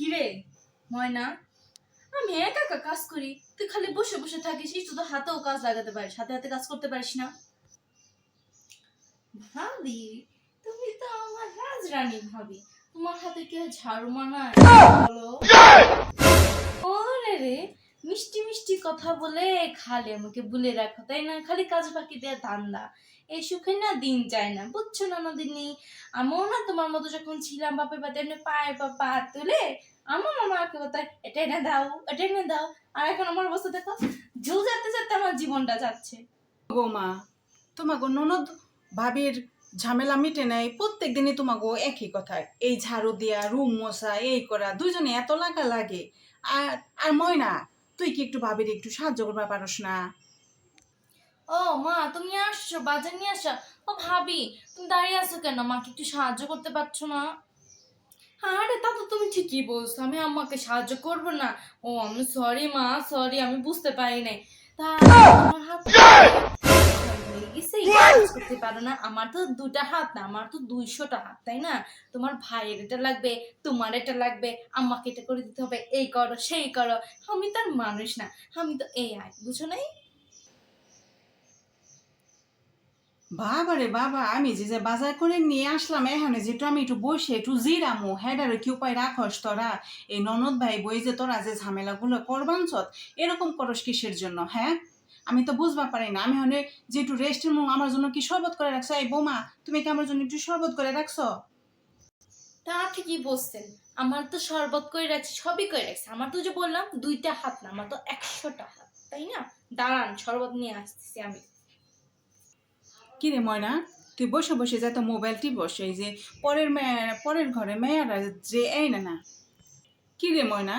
কিরে? ময়না? আমি একা একা কাজ করি। তুই খালি বসে বসে থাকিস একটু তো হাতেও কাজ লাগাতে পারিস, হাতে হাতে কাজ করতে পারিস না। ভাবি, তুমি তো আমার রাজরানী ভাবি। তোমার হাতে কি ঝাড়ু মানায়? বলো। কথা বলে খালে আমাকে বলে রাখো, তাই না? খালি কাজ বাকি দেওয়া ধান্দা। এই সুখে না দিন যায় না, বুঝছ না নদিনী আমিও না তোমার মতো যখন ছিলাম বাপের বাড়িতে, এমনি পায়ে পা পা তুলে আমার মামা আমাকে বলতায় এটা এনে দাও, এটা এনে দাও। আর এখন আমার অবস্থা দেখো ঝুল যাতে যাতে আমার জীবনটা যাচ্ছে। বৌমা তোমাগো ননদ ভাবির ঝামেলা মিটে নাই প্রত্যেক দিনই তোমাগো একই কথা, এই ঝাড়ু দিয়া, রুম মশা এই করা, দুজনে এত লাগা লাগে। আর আর ময়না তুই কি একটু ভাবির একটু সাহায্য করবা পারস না? ও মা তুমি আসছো বাজার নিয়ে আসা। ও ভাবি তুমি দাঁড়িয়ে আছো কেন? মাকে একটু সাহায্য করতে পারছ না? রে তা তো তুমি ঠিকই বলছো আমি আম্মাকে সাহায্য করব না। ও আমি সরি মা সরি আমি বুঝতে পারি নাই। তা কাজ করতে পারো না। আমার তো দুটা হাত না আমার তো দুইশোটা হাত তাই না? তোমার ভাইয়ের এটা লাগবে তোমার এটা লাগবে আম্মাকে এটা করে দিতে হবে এই করো সেই করো। আমি তার মানুষ না আমি তো বুঝো নাই? বাবা রে বাবা আমি যে যে বাজার করে নিয়ে আসলাম এখানে যে একটু আমি একটু বসে একটু জিরামো হেডারে কি উপায় রাখস তোরা? এই ননদ ভাই বই যে তোরা যে ঝামেলাগুলো করবান চত এরকম করস কিসের জন্য হ্যাঁ? আমি তো বুঝবা পারি না। আমি হলে যে একটু রেস্ট রুম আমার জন্য কি শরবত করে রাখছো? এই বোমা তুমি কি আমার জন্য একটু শরবত করে রাখছো? তা ঠিকই বলছেন। আমার তো শরবত করে রাখছি সবই করে রাখছি। আমার তো যে বললাম দুইটা হাত না আমার তো একশোটা হাত তাই না? দাঁড়ান শরবত নিয়ে আসতেছি আমি। কি রে ময়না তুই বসে বসে যা তো মোবাইলটি বসে এই যে পরের মেয়ে পরের ঘরে মেয়েরা যে এই না না। কি রে ময়না?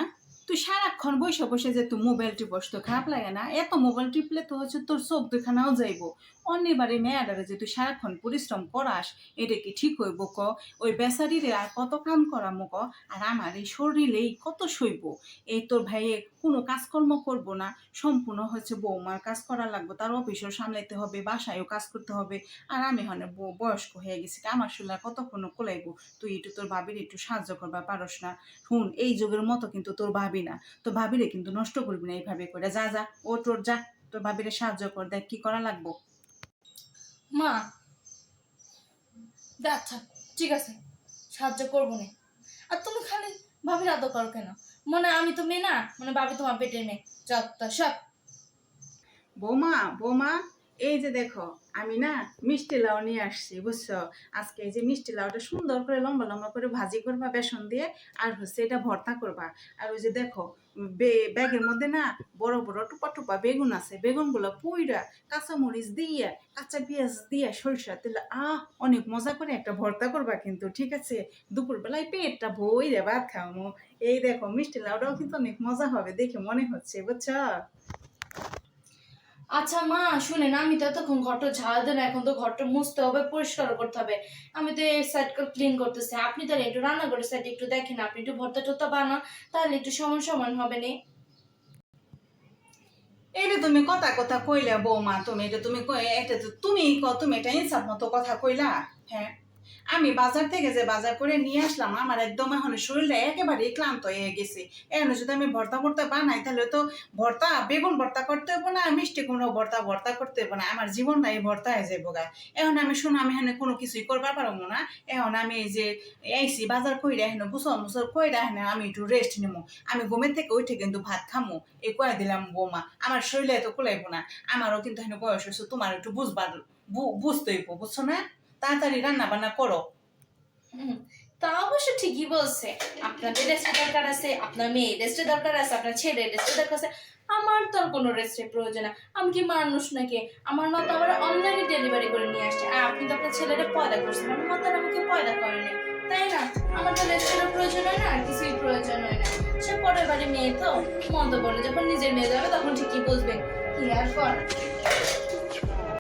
তুই সারাক্ষণ বসে বসে যে তুই মোবাইল টিপস তো খারাপ লাগে না? এত মোবাইল টিপলে তো হচ্ছে তোর চোখ দুখানাও যাইব। অন্যবারে মেয়েরারে যে তুই সারাক্ষণ পরিশ্রম করাস, এটা কি ঠিক হইব ক? ওই বেচারিরে আর কত কাম করা মুখ আর আমার এই শরীরেই কত সইব এই তোর ভাইয়ে কোনো কাজকর্ম করব না। সম্পূর্ণ হচ্ছে বৌমার কাজ করা লাগবে। তার অফিসও সামলাইতে হবে, বাসায়ও কাজ করতে হবে। আর আমি হনে বয়স্ক হয়ে গেছি আমার শরীর কতক্ষণ কোলাইব? তুই একটু তোর ভাবির একটু সাহায্য করবা পারস না। শুন, এই যুগের মতো কিন্তু তোর ভাবি না তোর ভাবিরে কিন্তু নষ্ট করবি না এইভাবে করে। যা যা ও তোর যা তোর ভাবিরে সাহায্য কর দেখ কি করা লাগবো। মা আচ্ছা ঠিক আছে সাহায্য করব না। আর তুমি খালি ভাবির আদর করো কেন? মনে আমি তো মেয়ে না মানে ভাবি তোমার পেটের মেয়ে। যত সব বৌমা বৌমা এই যে দেখো, আমি না মিষ্টি লাউ নিয়ে আসছি, বুঝছ? আজকে এই যে মিষ্টি লাউটা সুন্দর করে লম্বা লম্বা করে ভাজি করবা বেসন দিয়ে, আর হচ্ছে এটা ভর্তা করবা। আর ওই যে দেখো ব্যাগের মধ্যে না বড় বড় টুপা টুপা বেগুন আছে, বেগুনগুলো পুইরা কাঁচামরিচ দিয়ে, কাঁচা পেঁয়াজ দিয়ে সরিষা তেল, আহ, অনেক মজা করে একটা ভর্তা করবা কিন্তু, ঠিক আছে? দুপুরবেলায় পেটটা বই রে ভাত খাওয়ামো। এই দেখো, মিষ্টি লাউটাও কিন্তু অনেক মজা হবে দেখে মনে হচ্ছে, বুঝছ? আচ্ছা মা, শুনেন, আমি তো এতক্ষণ ঘরটা ঝাড় দেন, এখন তো ঘরটা মুছতে হবে পরিষ্কার করতে হবে। আমি তো এই সাইড ক্লিন করতেছি। আপনি তাহলে একটু রান্না করে সাইড একটু দেখেন, আপনি একটু ভর্তা টর্তা বানান, তাহলে একটু সমান সমান হবে না। এটা তুমি কথা কথা কইলা বৌমা, তুমি এটা তুমি এটা তো তুমি তুমি এটা ইনসাফ মতো কথা কইলা। হ্যাঁ। আমি বাজার থেকে যে বাজার করে নিয়ে আসলাম আমার একদম এখন শরীরটা একেবারে ক্লান্ত হয়ে গেছে। এখন যদি আমি ভর্তা ভর্তা বানাই তাহলে তো ভর্তা বেগুন ভর্তা করতে হব না মিষ্টি কুমড়ো ভর্তা ভর্তা করতে হব না। আমার জীবনটা এই ভর্তা হয়ে যাব গা। এখন আমি শোনো আমি এখানে কোনো কিছুই করবার পারব না। এখন আমি এই যে আইসি বাজার কইরা এখানে গুসল মুসল কইরা এখানে আমি একটু রেস্ট নেব আমি ঘুমের থেকে উঠে কিন্তু ভাত খামো। এ কয়ে দিলাম বৌমা আমার শরীরে তো কুলাইবো না। আমারও কিন্তু এখানে বয়স হয়েছে তোমার একটু বুঝবার বুঝতেই হইবো, বুঝছ না? তাড়াতাড়ি রান্না বান্না করো। তা অবশ্য ঠিকই বলছে। আপনাদের রেস্টের দরকার আছে, আপনার মেয়ে রেস্টের দরকার আছে, আপনার ছেলে রেস্টের দরকার আছে, আমার তো আর কোনো রেস্টের প্রয়োজন না। আমি কি মানুষ নাকি? আমার মা তো আবার অনলাইনে ডেলিভারি করে নিয়ে আসছে। আর আপনি তো আপনার ছেলেটা পয়দা করছেন, আমার মা তো আমাকে পয়দা করেনি তাই না? আমার তো রেস্টেরও প্রয়োজন হয় না, আর কিছুই প্রয়োজন হয় না। সে পরের বাড়ি মেয়ে তো, মন্দ বলে যখন নিজের মেয়ে যাবে তখন ঠিকই বুঝবে। কি আর কর